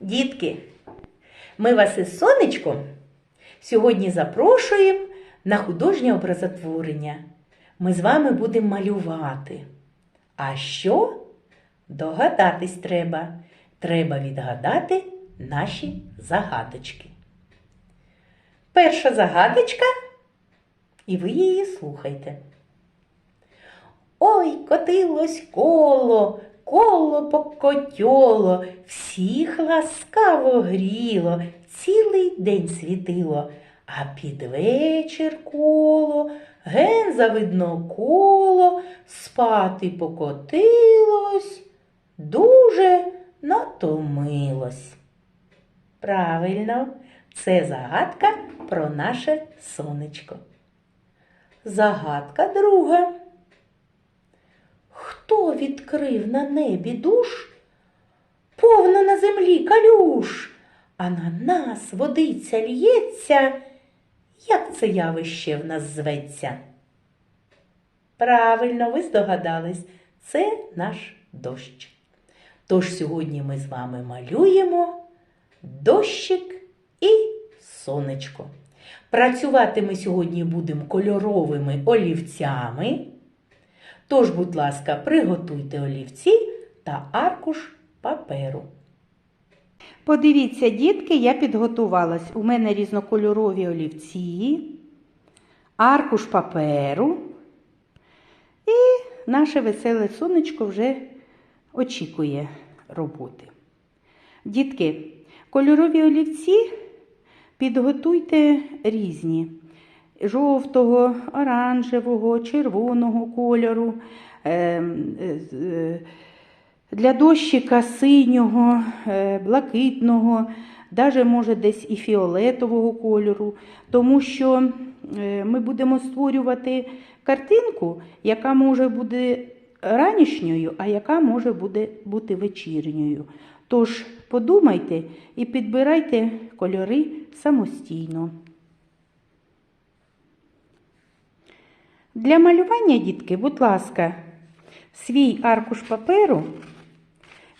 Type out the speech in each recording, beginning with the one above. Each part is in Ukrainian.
Дітки, ми вас із сонечком сьогодні запрошуємо на художнє образотворення. Ми з вами будемо малювати. А що? Догадатись треба. Треба відгадати наші загадочки. Перша загадочка, і ви її слухайте. Ой, котилось коло, коло покотьоло, всіх ласкаво гріло, цілий день світило, а під вечір коло, ген завидно коло, спати покотилось, дуже натомилось. Правильно, це загадка про наше сонечко. Загадка друга. Відкрив на небі душ? Повно на землі калюш, а на нас водиця лється. Як це явище в нас зветься? Правильно, ви здогадались, це наш дощ. Тож сьогодні ми з вами малюємо дощик і сонечко. Працювати ми сьогодні будемо кольоровими олівцями. Тож, будь ласка, приготуйте олівці та аркуш паперу. Подивіться, дітки, я підготувалась. У мене різнокольорові олівці, аркуш паперу. І наше веселе сонечко вже очікує роботи. Дітки, кольорові олівці підготуйте різні. Жовтого, оранжевого, червоного кольору. ем, е, е, для дощика синього, е, блакитного, навіть може десь і фіолетового кольору, тому що ми будемо створювати картинку, яка може бути ранішньою, а яка може бути вечірньою. Тож подумайте і підбирайте кольори самостійно. Для малювання, дітки, будь ласка, свій аркуш паперу.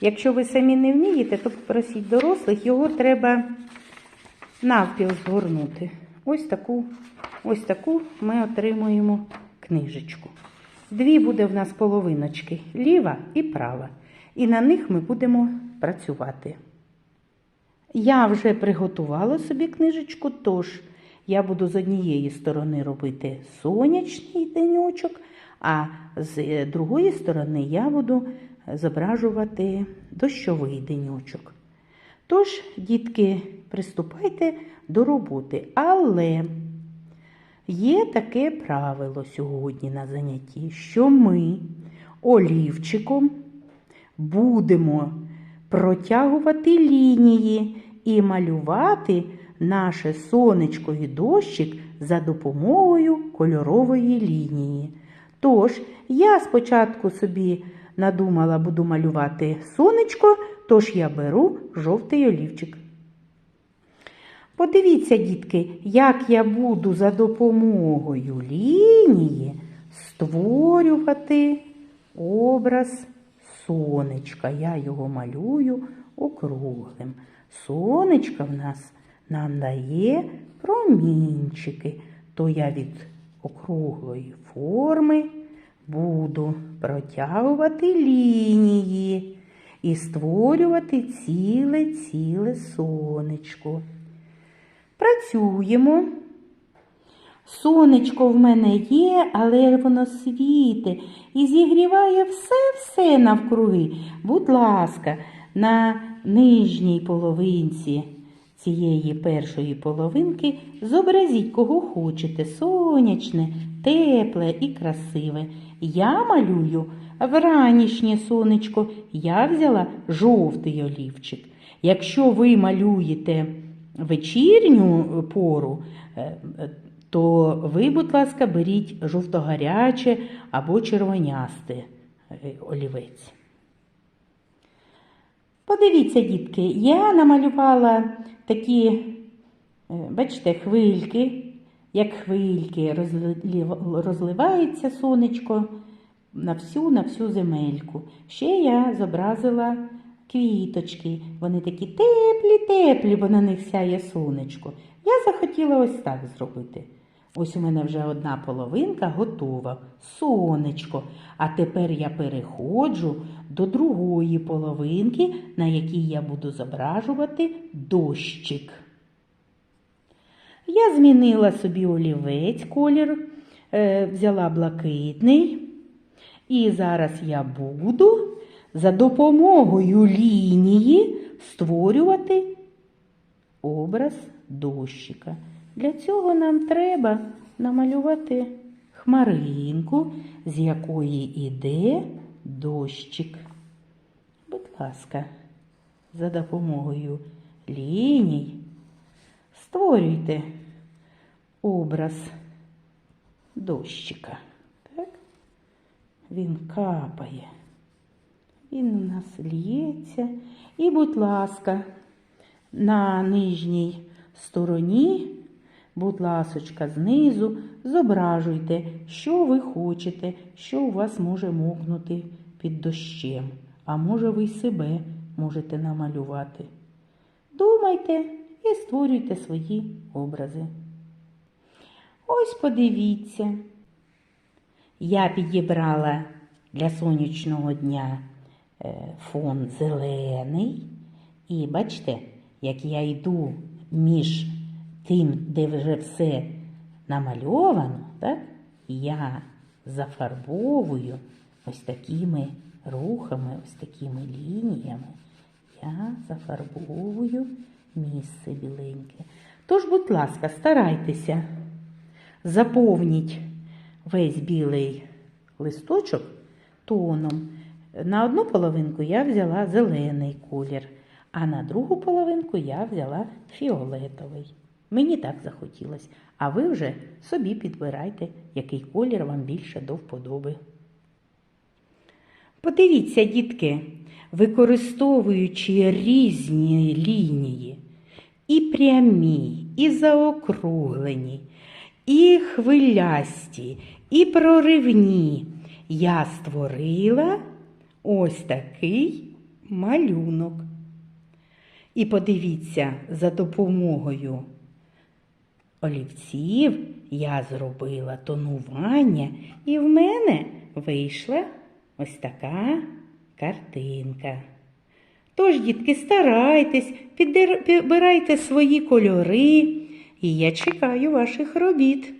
Якщо ви самі не вмієте, то попросіть дорослих, його треба навпіл згорнути. Ось таку, ось таку ми отримуємо книжечку. Дві буде в нас половиночки, ліва і права. І на них ми будемо працювати. Я вже приготувала собі книжечку, тож я буду з однієї сторони робити сонячний денечок, а з е, другої сторони я буду зображувати дощовий денечок. Тож, дітки, приступайте до роботи. Але є таке правило сьогодні на занятті, що ми олівчиком будемо протягувати лінії і малювати наше сонечко і дощик за допомогою кольорової лінії. Тож, я спочатку собі надумала, буду малювати сонечко, тож я беру жовтий олівчик. Подивіться, дітки, як я буду за допомогою лінії створювати образ сонечка. Я його малюю округлим. Сонечко в нас нам дає промінчики, то я від округлої форми буду протягувати лінії і створювати ціле-ціле сонечко. Працюємо. Сонечко в мене є, але воно світе і зігріває все-все навкруги. Будь ласка, на нижній половинці цієї першої половинки зобразіть, кого хочете, сонячне, тепле і красиве. Я малюю вранішнє сонечко, я взяла жовтий олівчик. Якщо ви малюєте вечірню пору, е, е, то ви, будь ласка, беріть жовтогаряче або червонясте е, олівець. Подивіться, дітки, я намалювала такі, е, бачите, хвильки, як хвильки, розливається сонечко на всю, на всю земельку. Ще я зобразила квіточки. Вони такі теплі-теплі, бо на них сяє сонечко. Я захотіла ось так зробити. Ось у мене вже одна половинка готова, сонечко. А тепер я переходжу до другої половинки, на якій я буду зображувати дощик. Я змінила собі олівець, колір, е, взяла блакитний. І зараз я буду за допомогою лінії створювати образ дощика. Для цього нам треба намалювати хмаринку, з якої йде дощик. Будь ласка, за допомогою ліній створюйте образ дощика. Так? Він капає. Він у нас лється. І, будь ласка, на нижній стороні, будь ласочка, знизу зображуйте, що ви хочете, що у вас може мокнути під дощем. А може, ви й себе можете намалювати. Думайте і створюйте свої образи. Ось подивіться. Я підібрала для сонячного дня е, фон зелений. І бачите, як я йду між тим, де вже все намальовано, так? я зафарбовую ось такими рухами, ось такими лініями. Я зафарбовую місце біленьке. Тож, будь ласка, старайтеся заповніть весь білий листочок тоном. На одну половинку я взяла зелений колір, а на другу половинку я взяла фіолетовий. Мені так захотілося, а ви вже собі підбирайте, який колір вам більше до вподоби. Подивіться, дітки, використовуючи різні лінії, і прямі, і заокруглені, і хвилясті, і проривні, я створила ось такий малюнок. І подивіться, за допомогою олівців я зробила тонування, і в мене вийшла ось така картинка. Тож, дітки, старайтесь, підбирайте свої кольори, і я чекаю ваших робіт.